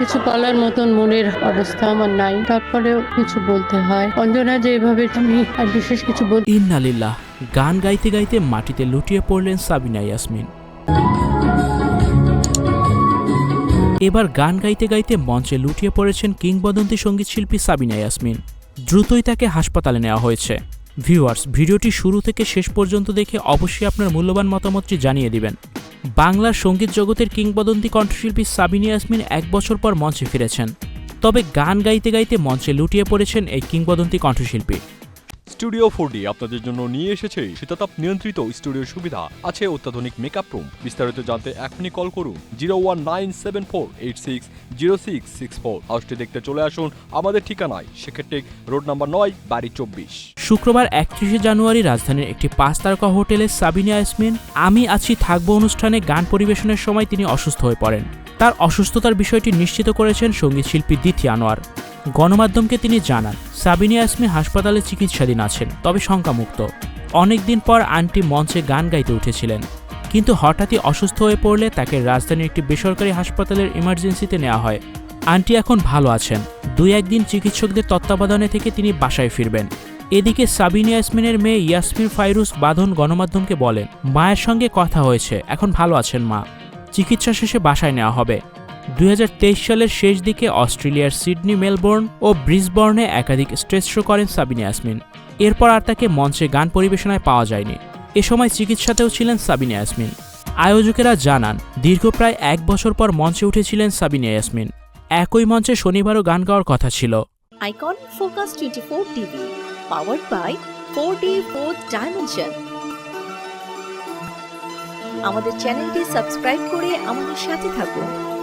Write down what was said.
কিছু বলার মতন মনের অবস্থা আমার নাই। তারপরেও কিছু বলতে হয়। অঞ্জনা যে এভাবে আমি আর বিশেষ কিছু বল ইন্নালিল্লাহ, গান গাইতে গাইতে মাটিতে লুটিয়ে পড়লেন সাবিনা ইয়াসমিন। এবার গান গাইতে গাইতে মঞ্চে লুটিয়ে পড়েছেন কিংবদন্তি সঙ্গীতশিল্পী সাবিনা ইয়াসমিন। দ্রুতই তাকে হাসপাতালে নেওয়া হয়েছে। ভিউয়ার্স, ভিডিওটি শুরু থেকে শেষ পর্যন্ত দেখে অবশ্যই আপনার মূল্যবান মতামতটি জানিয়ে দিবেন। বাংলার সংগীত জগতের কিংবদন্তি কণ্ঠশিল্পী সাবিনী ইয়াসমিন এক বছর পর মঞ্চে ফিরেছেন। তবে গান গাইতে গাইতে মঞ্চে লুটিয়ে পড়েছেন এই কিংবদন্তি কণ্ঠশিল্পী। স্টুডিও ফোর আপনাদের জন্য নিয়ে এসেছে শীতাতাপ নিয়ন্ত্রিত স্টুডিও সুবিধা। আছে অত্যাধুনিক মেকআপ রুম বিস্তারিত জানতে এখনই কল করুন zero one nine seven four eight six zero six six four হাউসটি দেখতে চলে আসুন আমাদের ঠিকানায়। সেক্ষেত্রে রোড নাম্বার নয়, বাড়ি চব্বিশ। শুক্রবার একত্রিশে জানুয়ারি রাজধানীর একটি পাঁচ তারকা হোটেলে সাবিনা ইয়াসমিন, আমি আছি থাকব অনুষ্ঠানে গান পরিবেশনের সময় তিনি অসুস্থ হয়ে পড়েন। তার অসুস্থতার বিষয়টি নিশ্চিত করেছেন সঙ্গীতশিল্পী দিথি আনোয়ার। গণমাধ্যমকে তিনি জানান, সাবিনা ইয়াসমিন হাসপাতালে চিকিৎসাধীন আছেন, তবে শঙ্কামুক্ত। অনেকদিন পর আন্টি মঞ্চে গান গাইতে উঠেছিলেন। কিন্তু হঠাৎই অসুস্থ হয়ে পড়লে তাকে রাজধানীর একটি বেসরকারি হাসপাতালের ইমার্জেন্সিতে নেওয়া হয়। আন্টি এখন ভালো আছেন। দুই একদিন চিকিৎসকদের তত্ত্বাবধানে থেকে তিনি বাসায় ফিরবেন। এদিকে সাবিনা ইয়াসমিনের মেয়ে ইয়াসমিন ফাইরুস বাঁধন গণমাধ্যমকে বলেন, মায়ের সঙ্গে কথা হয়েছে, এখন ভালো আছেন মা। চিকিৎসা শেষে বাসায় নেওয়া হবে। দুই হাজার তেইশ সালের শেষ দিকে অস্ট্রেলিয়ার সিডনি মেলবোর্ন ও ব্রিসবর্নে একাধিক স্টেজ শো করেন সাবিনা ইয়াসমিন। এরপর আর তাকে মঞ্চে গান পরিবেশনায় পাওয়া যায়নি। এ সময় চিকিৎসাতেও ছিলেন সাবিনা ইয়াসমিন। আয়োজকেরা জানান দীর্ঘ প্রায় এক বছর পর মঞ্চে উঠেছিলেন সাবিনা ইয়াসমিন। একই মঞ্চে শনিবারও গান গাওয়ার কথা ছিল। Icon Focus 24 TV, powered by 4D 4th Dimension. আমাদের চ্যানেলটি সাবস্ক্রাইব করে আমাদের সাথে থাকুন।